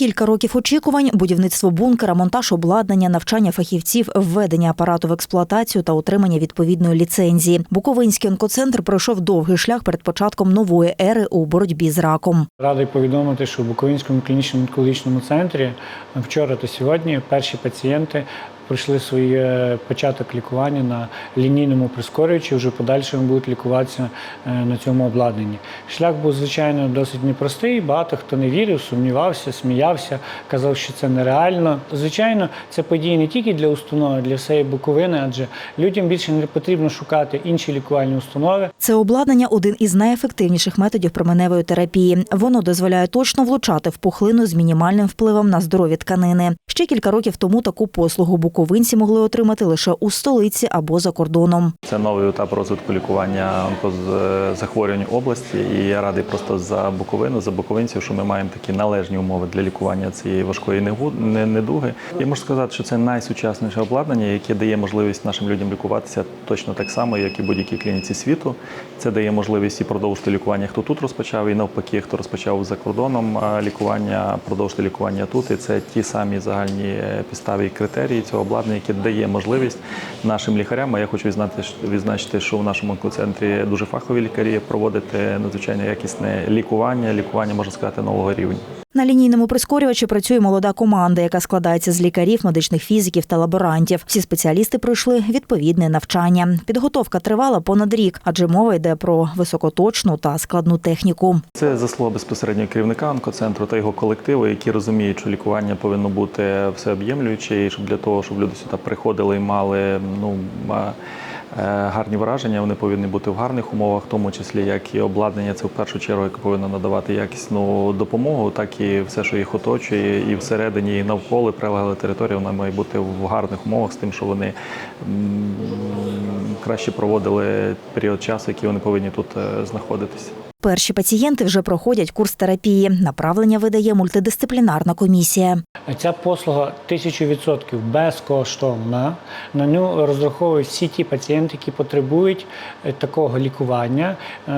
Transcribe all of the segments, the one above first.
Кілька років очікувань, будівництво бункера, монтаж обладнання, навчання фахівців, введення апарату в експлуатацію та отримання відповідної ліцензії. Буковинський онкоцентр пройшов довгий шлях перед початком нової ери у боротьбі з раком. Радий повідомити, що в Буковинському клінічному онкологічному центрі вчора та сьогодні перші пацієнти пройшли свій е, початок лікування на лінійному прискорювачі, вже подальшому будуть лікуватися е, на цьому обладнанні. Шлях був, звичайно, досить непростий. Багато хто не вірив, сумнівався, сміявся, казав, що це нереально. Звичайно, це події не тільки для установи, для всієї Буковини, адже людям більше не потрібно шукати інші лікувальні установи. Це обладнання один із найефективніших методів променевої терапії. Воно дозволяє точно влучати в пухлину з мінімальним впливом на здорові тканини. Ще кілька років тому таку послугу буковинці могли отримати лише у столиці або за кордоном. Це новий етап розвитку лікування онкозахворювань області. І я радий просто за Буковину, за буковинців, що ми маємо такі належні умови для лікування цієї важкої недуги. Я можу сказати, що це найсучасніше обладнання, яке дає можливість нашим людям лікуватися точно так само, як і будь-якій клініці світу. Це дає можливість і продовжити лікування, хто тут розпочав, і навпаки, хто розпочав за кордоном лікування, продовжити лікування тут. І це ті самі загальні е, підстави і критерії цього обладнання, яке дає можливість нашим лікарям. А я хочу відзначити, що в нашому онкоцентрі дуже фахові лікарі проводити надзвичайно якісне лікування, лікування можна сказати нового рівня. На лінійному прискорювачі працює молода команда, яка складається з лікарів, медичних фізиків та лаборантів. Всі спеціалісти пройшли відповідне навчання. Підготовка тривала понад рік, адже мова йде про високоточну та складну техніку. Це заслуга безпосередньо керівника онкоцентру та його колективу, які розуміють, що лікування повинно бути всеоб'ємлююче, і щоб для того, щоб люди сюди приходили і мали ну. Е, Гарні враження, вони повинні бути в гарних умовах, в тому числі як і обладнання, це в першу чергу, яке повинно надавати якісну допомогу, так і все, що їх оточує, і всередині, і навколо прилегла територія, вона має бути в гарних умовах з тим, що вони краще проводили період часу, який вони повинні тут е, знаходитися. Перші пацієнти вже проходять курс терапії. Направлення видає мультидисциплінарна комісія. Ця послуга тисячу відсотків безкоштовна. На нього розраховують всі ті пацієнти, які потребують е, такого лікування. Е,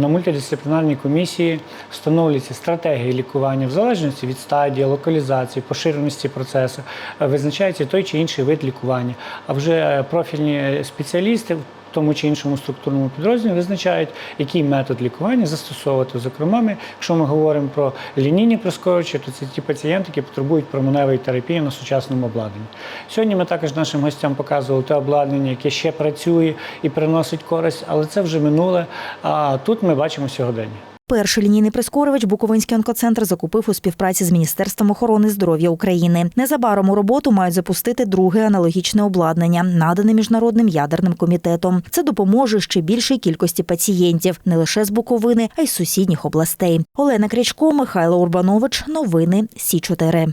На мультидисциплінарній комісії встановлюється стратегія лікування в залежності від стадії, локалізації, поширеності процесу, е, визначається той чи інший вид лікування. А вже профільні спеціалісти тому чи іншому структурному підрозділі визначають, який метод лікування застосовувати. Зокрема, ми, якщо ми говоримо про лінійні прискорювачі, то це ті пацієнти, які потребують променевої терапії на сучасному обладнанні. Сьогодні ми також нашим гостям показували те обладнання, яке ще працює і приносить користь, але це вже минуле. А тут ми бачимо сьогодення. Перший лінійний прискорювач Буковинський онкоцентр закупив у співпраці з Міністерством охорони здоров'я України. Незабаром у роботу мають запустити друге аналогічне обладнання, надане міжнародним ядерним комітетом. Це допоможе ще більшій кількості пацієнтів не лише з Буковини, а й з сусідніх областей. Олена Крячко, Михайло Урбанович. Новини Сі 4